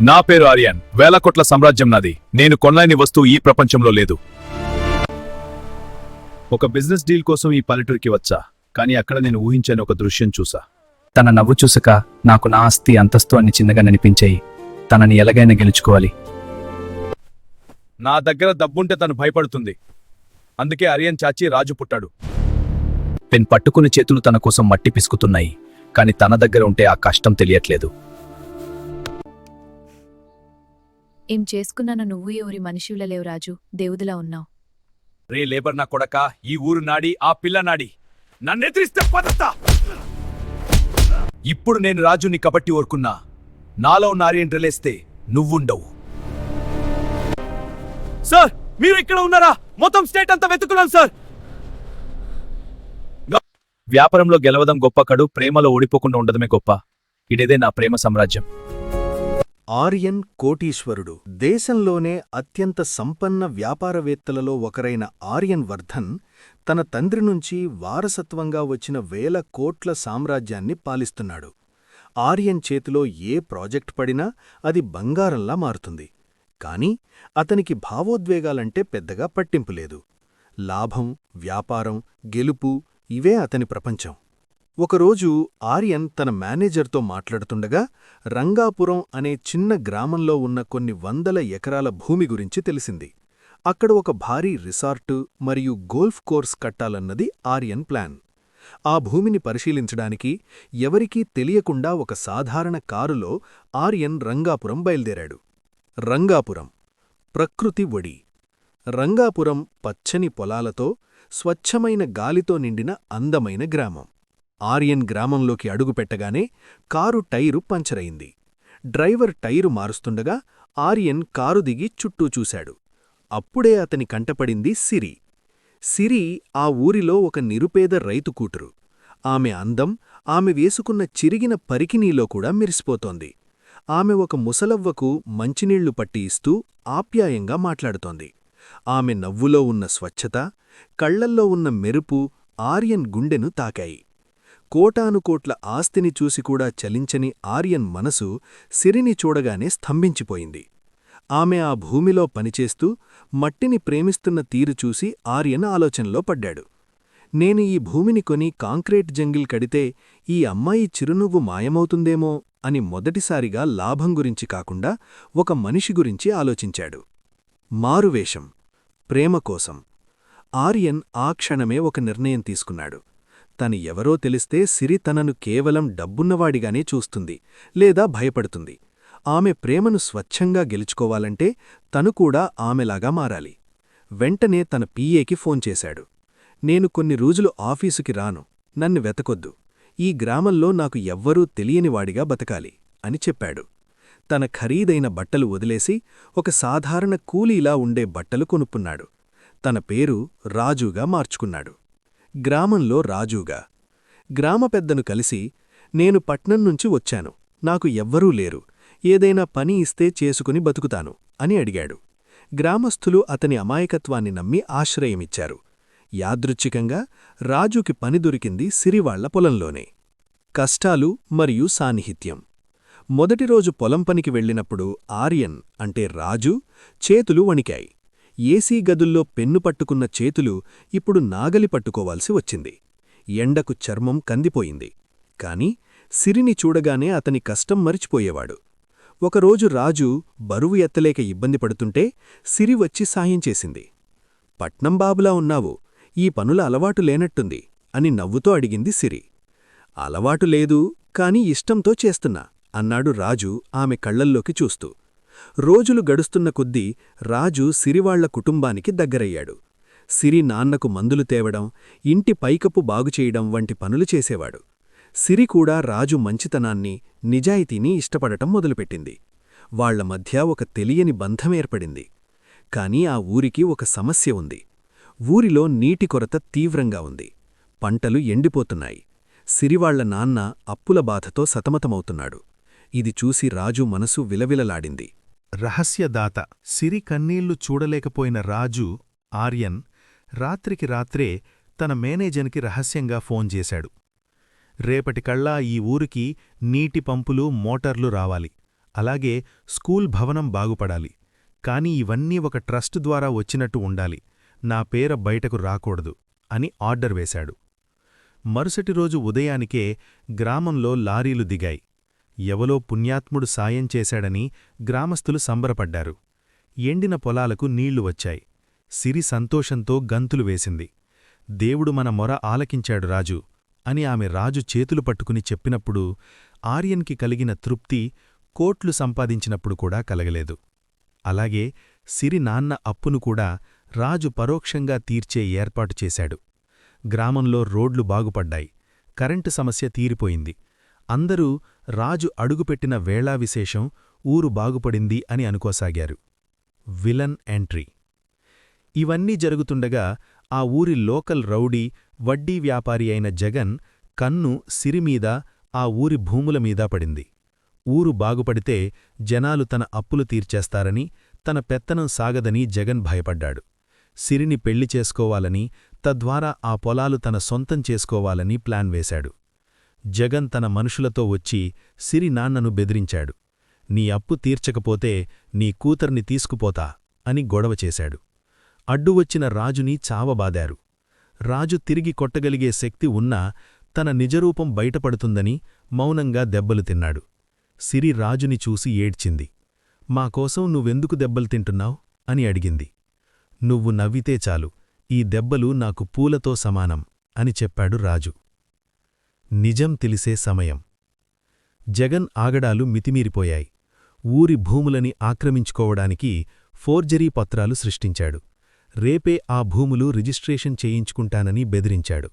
నా పేరు ఆర్యన్. వేల కోట్ల సామ్రాజ్యం నాది. నేను కొనలేని వస్తువు ఈ ప్రపంచంలో లేదు. ఒక బిజినెస్ డీల్ కోసం ఈ పల్లెటూరికి వచ్చా. కానీ అక్కడ నేను ఊహించని ఒక దృశ్యం చూసా. తన నవ్వు చూసక నాకు నా ఆస్తి అంతస్తు అని చిన్నగా ననిపించాయి. తనని ఎలాగైనా గెలుచుకోవాలి. నా దగ్గర డబ్బుంటే తను భయపడుతుంది. అందుకే అరియన్ చాచి రాజు పుట్టాడు. పెన్ పట్టుకుని చేతులు తన కోసం మట్టి పిసుకుతున్నాయి. కాని తన దగ్గర ఉంటే ఆ కష్టం తెలియట్లేదు. ఏం చేసుకున్నాను నువ్వు ఎవరి మనిషిలా లేవు రాజు. దేవుదిలా ఉన్నావు. రే లేబర్ నా కొడక ఈ ఊరు నాడి ఆ పిల్ల నాడి. నన్నెదిరిస్తే పదతా ఇప్పుడు నేను రాజుని కబట్టి ఓర్కున్నా. నాలో ఉన్న రిలేస్తే నువ్వుండవు. సార్ మీరు ఇక్కడ ఉన్నారా? మొత్తం స్టేట్ అంతా వెతుకున్నాం సార్. వ్యాపారంలో గెలవడం గొప్ప కడు ప్రేమలో ఓడిపోకుండా ఉండడమే గొప్ప. ఇదేదే నా ప్రేమ సామ్రాజ్యం. ఆర్యన్ కోటీశ్వరుడు. దేశంలోనే అత్యంత సంపన్న వ్యాపారవేత్తలలో ఒకరైన ఆర్యన్ వర్ధన్ తన తండ్రి నుంచి వారసత్వంగా వచ్చిన వేల కోట్ల సామ్రాజ్యాన్ని పాలిస్తున్నాడు. ఆర్యన్ చేతిలో ఏ ప్రాజెక్ట్ పడినా అది బంగారంలా మారుతుంది. కాని అతనికి భావోద్వేగాలంటే పెద్దగా పట్టింపులేదు లాభం వ్యాపారం గెలుపు ఇవే అతని ప్రపంచం. ఒకరోజు ఆర్యన్ తన మేనేజర్తో మాట్లాడుతుండగా రంగాపురం అనే చిన్న గ్రామంలో ఉన్న కొన్ని వందల ఎకరాల భూమి గురించి తెలిసింది. అక్కడ ఒక భారీ రిసార్టు మరియు గోల్ఫ్ కోర్స్ కట్టాలన్నది ఆర్యన్ ప్లాన్. ఆ భూమిని పరిశీలించడానికి ఎవరికీ తెలియకుండా ఒక సాధారణ కారులో ఆర్యన్ రంగాపురం బయల్దేరాడు. రంగాపురం ప్రకృతి ఒడి. రంగాపురం పచ్చని పొలాలతో స్వచ్ఛమైన గాలితో నిండిన అందమైన గ్రామం. ఆర్యన్ గ్రామంలోకి అడుగుపెట్టగానే కారు టైరు పంచరయింది. డ్రైవర్ టైరు మారుస్తుండగా ఆర్యన్ కారు దిగి చుట్టూ చూశాడు. అప్పుడే అతని కంటపడింది సిరి. సిరి ఆ ఊరిలో ఒక నిరుపేద రైతు కూతురు. ఆమె అందం ఆమె వేసుకున్న చిరిగిన పరికినీలో కూడా మెరిసిపోతోంది. ఆమె ఒక ముసలవ్వకు మంచినీళ్ళు పట్టి ఇస్తూ ఆప్యాయంగా మాట్లాడుతోంది. ఆమె నవ్వులో ఉన్న స్వచ్ఛత కళ్ళల్లో ఉన్న మెరుపు ఆర్యన్ గుండెను తాకాయి. కోటానుకోట్ల ఆస్తిని చూసికూడా చలించని ఆర్యన్ మనసు సిరిని చూడగానే స్తంభించిపోయింది. ఆమె ఆ భూమిలో పనిచేస్తూ మట్టిని ప్రేమిస్తున్న తీరు చూసి ఆర్యన్ ఆలోచనలో పడ్డాడు. నేను ఈ భూమిని కొని కాంక్రీట్ జంగిల్ కడితే ఈ అమ్మాయి చిరునువ్వు మాయమవుతుందేమో అని మొదటిసారిగా లాభం గురించి కాకుండా ఒక మనిషి గురించి ఆలోచించాడు. మారువేషం ప్రేమ కోసం. ఆర్యన్ ఆ క్షణమే ఒక నిర్ణయం తీసుకున్నాడు. తను ఎవరో తెలిస్తే సిరి తనను కేవలం డబ్బున్నవాడిగానే చూస్తుంది లేదా భయపడుతుంది. ఆమె ప్రేమను స్వచ్ఛంగా గెలుచుకోవాలంటే తను కూడా ఆమెలాగా మారాలి. వెంటనే తన పీఏకి ఫోన్ చేశాడు. నేను కొన్ని రోజులు ఆఫీసుకి రాను నన్ను వెతకొద్దు. ఈ గ్రామంలో నాకు ఎవ్వరూ తెలియనివాడిగా బతకాలి అని చెప్పాడు. తన ఖరీదైన బట్టలు వదిలేసి ఒక సాధారణ కూలీలా ఉండే బట్టలు కొనుక్కున్నాడు. తన పేరు రాజుగా మార్చుకున్నాడు. గ్రామంలో రాజుగా గ్రామ పెద్దను కలిసి నేను పట్నం నుంచి వచ్చాను. నాకు ఎవ్వరూ లేరు. ఏదైనా పని ఇస్తే చేసుకుని బతుకుతాను అని అడిగాడు. గ్రామస్థులు అతని అమాయకత్వాన్ని నమ్మి ఆశ్రయమిచ్చారు. యాదృచ్ఛికంగా రాజుకి పని దొరికింది సిరివాళ్ళ పొలంలోనే. కష్టాలు మరియు సాన్నిహిత్యం. మొదటి రోజు పొలం పనికి వెళ్ళినప్పుడు ఆర్యన్ అంటే రాజు చేతులు వణికాయి. ఏసీ గదుల్లో పెన్ను పట్టుకున్న చేతులు ఇప్పుడు నాగలి పట్టుకోవాల్సి వచ్చింది. ఎండకు చర్మం కందిపోయింది. కాని సిరిని చూడగానే అతని కష్టం మరిచిపోయేవాడు. ఒకరోజు రాజు బరువు ఎత్తలేక ఇబ్బంది పడుతుంటే సిరి వచ్చి సాయం చేసింది. పట్నం బాబులా ఉన్నావు. ఈ పనుల అలవాటు లేనట్టుంది అని నవ్వుతో అడిగింది సిరి. అలవాటు లేదు కాని ఇష్టంతో చేస్తున్నా అన్నాడు రాజు ఆమె కళ్ళల్లోకి చూస్తూ. రోజులు గడుస్తున్న కొద్దీ రాజు సిరివాళ్ళ కుటుంబానికి దగ్గరయ్యాడు. సిరి నాన్నకు మందులు తేవడం ఇంటి పైకప్పు బాగుచేయడం వంటి పనులు చేసేవాడు. సిరి కూడా రాజు మంచితనాన్ని నిజాయితీని ఇష్టపడటం మొదలుపెట్టింది. వాళ్ళ మధ్య ఒక తెలియని బంధమేర్పడింది కాని ఆ ఊరికి ఒక సమస్య ఉంది. ఊరిలో నీటి కొరత తీవ్రంగా ఉంది. పంటలు ఎండిపోతున్నాయి. సిరివాళ్ళ నాన్న అప్పుల బాధతో సతమతమవుతున్నాడు. ఇది చూసి రాజు మనసు విలవిలలాడింది. రహస్యదాత సిరి కన్నీళ్ళు చూడలేకపోయిన రాజు ఆర్యన్ రాత్రికి రాత్రే తన మేనేజర్కి రహస్యంగా ఫోన్ చేశాడు. రేపటికల్లా ఈ ఊరికి నీటి పంపులు మోటార్లు రావాలి. అలాగే స్కూల్ భవనం బాగుపడాలి. కాని ఇవన్నీ ఒక ట్రస్ట్ ద్వారా వచ్చినట్టు ఉండాలి. నా పేర బయటకు రాకూడదు అని ఆర్డర్ వేశాడు. మరుసటి రోజు ఉదయానికే గ్రామంలో లారీలు దిగాయి. ఎవలో పుణ్యాత్ముడు సాయం చేశాడని గ్రామస్థులు సంబరపడ్డారు. ఎండిన పొలాలకు నీళ్ళు వచ్చాయి. సిరి సంతోషంతో గంతులు వేసింది. దేవుడు మన మొర ఆలకించాడు రాజు అని ఆమె రాజు చేతులు పట్టుకుని చెప్పినప్పుడు ఆర్యన్కి కలిగిన తృప్తి కోట్లు సంపాదించినప్పుడు కూడా కలగలేదు. అలాగే సిరి నాన్న అప్పును కూడా రాజు పరోక్షంగా తీర్చే ఏర్పాటు చేశాడు. గ్రామంలో రోడ్లు బాగుపడ్డాయి. కరెంటు సమస్య తీరిపోయింది. అందరూ రాజు అడుగుపెట్టిన వేళా విశేషం ఊరు బాగుపడింది అని అనుకోసాగారు. Villain entry. ఇవన్నీ జరుగుతుండగా ఆ ఊరి లోకల్ రౌడీ వడ్డీ వ్యాపారి అయిన జగన్ కన్ను సిరిమీద ఆ ఊరి భూముల మీద పడింది. ఊరు బాగుపడితే జనాలు తన అప్పులు తీర్చేస్తారని తన పెత్తనం సాగదని జగన్ భయపడ్డాడు. సిరిని పెళ్ళి చేసుకోవాలని తద్వారా ఆ పొలాలు తన సొంతం చేసుకోవాలని ప్లాన్ వేశాడు. జగన్ తన మనుషులతో వచ్చి సిరి నాన్నను బెదిరించాడు. నీ అప్పు తీర్చకపోతే నీ కూతుర్ని తీసుకుపోతా అని గొడవ చేశాడు. అడ్డువచ్చిన రాజుని చావబాదారు. రాజు తిరిగి కొట్టగలిగే శక్తి ఉన్నా తన నిజరూపం బయటపడుతుందని మౌనంగా దెబ్బలు తిన్నాడు. సిరి రాజుని చూసి ఏడ్చింది. మాకోసం నువ్వెందుకు దెబ్బలు తింటున్నావ్? అని అడిగింది. నువ్వు నవ్వితే చాలు. ఈ దెబ్బలు నాకు పూలతో సమానం అని చెప్పాడు రాజు. నిజం తెలిసే సమయం. జగన్ ఆగడాలు మితిమీరిపోయాయి. ఊరి భూములని ఆక్రమించుకోవడానికి ఫోర్జరీ పత్రాలు సృష్టించాడు. రేపే ఆ భూములు రిజిస్ట్రేషన్ చేయించుకుంటానని బెదిరించాడు.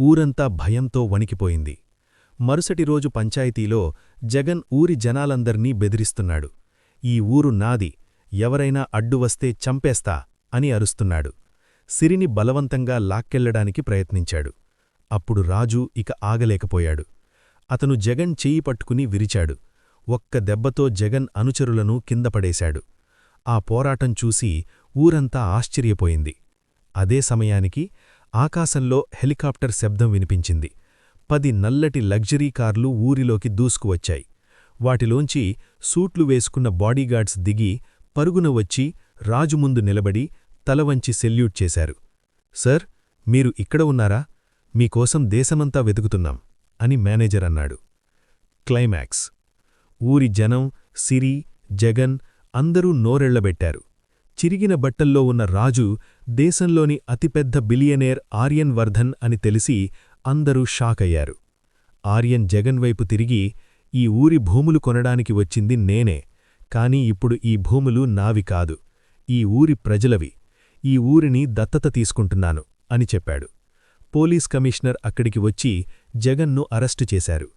ఊరంతా భయంతో వణికిపోయింది. మరుసటి రోజు పంచాయతీలో జగన్ ఊరి జనాలందర్నీ బెదిరిస్తున్నాడు. ఈ ఊరు నాది ఎవరైనా అడ్డువస్తే చంపేస్తా అని అరుస్తున్నాడు. సిరిని బలవంతంగా లాక్కెళ్ళడానికి ప్రయత్నించాడు. అప్పుడు రాజు ఇక ఆగలేకపోయాడు. అతను జగన్ చెయ్యి పట్టుకుని విరిచాడు. ఒక్క దెబ్బతో జగన్ అనుచరులను కిందపడేశాడు ఆ పోరాటం చూసి ఊరంతా ఆశ్చర్యపోయింది. అదే సమయానికి ఆకాశంలో హెలికాప్టర్ శబ్దం వినిపించింది. పది నల్లటి లగ్జరీ కార్లు ఊరిలోకి దూసుకువచ్చాయి. వాటిలోంచి సూట్లు వేసుకున్న బాడీగార్డ్స్ దిగి పరుగున వచ్చి రాజు ముందు నిలబడి తలవంచి సెల్యూట్ చేశారు. సర్ మీరు ఇక్కడ ఉన్నారా? మీకోసం దేశమంతా వెతుకుతున్నాం అని మేనేజర్ అన్నాడు. క్లైమాక్స్. ఊరి జనం సిరి జగన్ అందరూ నోరెళ్ళబెట్టారు చిరిగిన బట్టల్లో ఉన్న రాజు దేశంలోని అతిపెద్ద బిలియనేర్ ఆర్యన్ వర్ధన్ అని తెలిసి అందరూ షాకయ్యారు. ఆర్యన్ జగన్ వైపు తిరిగి ఈ ఊరి భూములు కొనడానికి వచ్చింది నేనే కాని ఇప్పుడు ఈ భూములు నావి కాదు. ఈ ఊరి ప్రజలవి. ఈ ఊరిని దత్తత తీసుకుంటున్నాను అని చెప్పాడు. పోలీస్ కమిషనర్ అక్కడికి వచ్చి జగన్ను అరెస్టు చేశారు.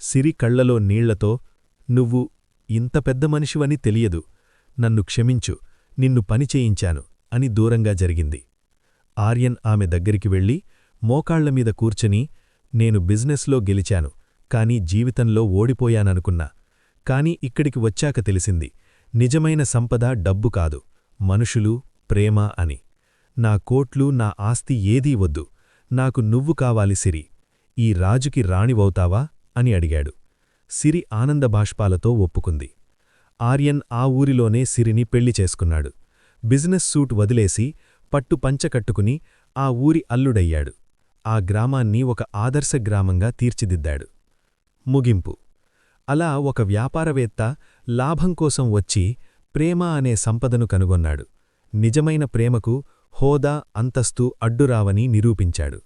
సిరి కళ్ళలో నీళ్ళతో నువ్వు ఇంత పెద్ద మనిషివని తెలియదు. నన్ను క్షమించు. నిన్ను పనిచేయించాను అని దూరంగా జరిగింది. ఆర్యన్ ఆమె దగ్గరికి వెళ్ళి మోకాళ్ళమీద కూర్చొని నేను బిజినెస్లో గెలిచాను. కాని జీవితంలో ఓడిపోయాననుకున్నా. కాని ఇక్కడికి వచ్చాక తెలిసింది. నిజమైన సంపద డబ్బు కాదు. మనుషులు ప్రేమ అని. నా కోట్లు నా ఆస్తి ఏదీ వద్దు. నాకు నువ్వు కావాలి సిరి. ఈ రాజుకి రాణివవుతావా? అని అడిగాడు. సిరి ఆనందబాష్పాలతో ఒప్పుకుంది. ఆర్యన్ ఆ ఊరిలోనే సిరిని పెళ్ళి చేసుకున్నాడు. బిజినెస్ సూట్ వదిలేసి పట్టు పంచకట్టుకుని ఆ ఊరి అల్లుడయ్యాడు. ఆ గ్రామాన్ని ఒక ఆదర్శ గ్రామంగా తీర్చిదిద్దాడు. ముగింపు. అలా ఒక వ్యాపారవేత్త లాభం కోసం వచ్చి ప్రేమ అనే సంపదను కనుగొన్నాడు. నిజమైన ప్రేమకు హోదా అంతస్తు అడ్డురావని నిరూపించాడు.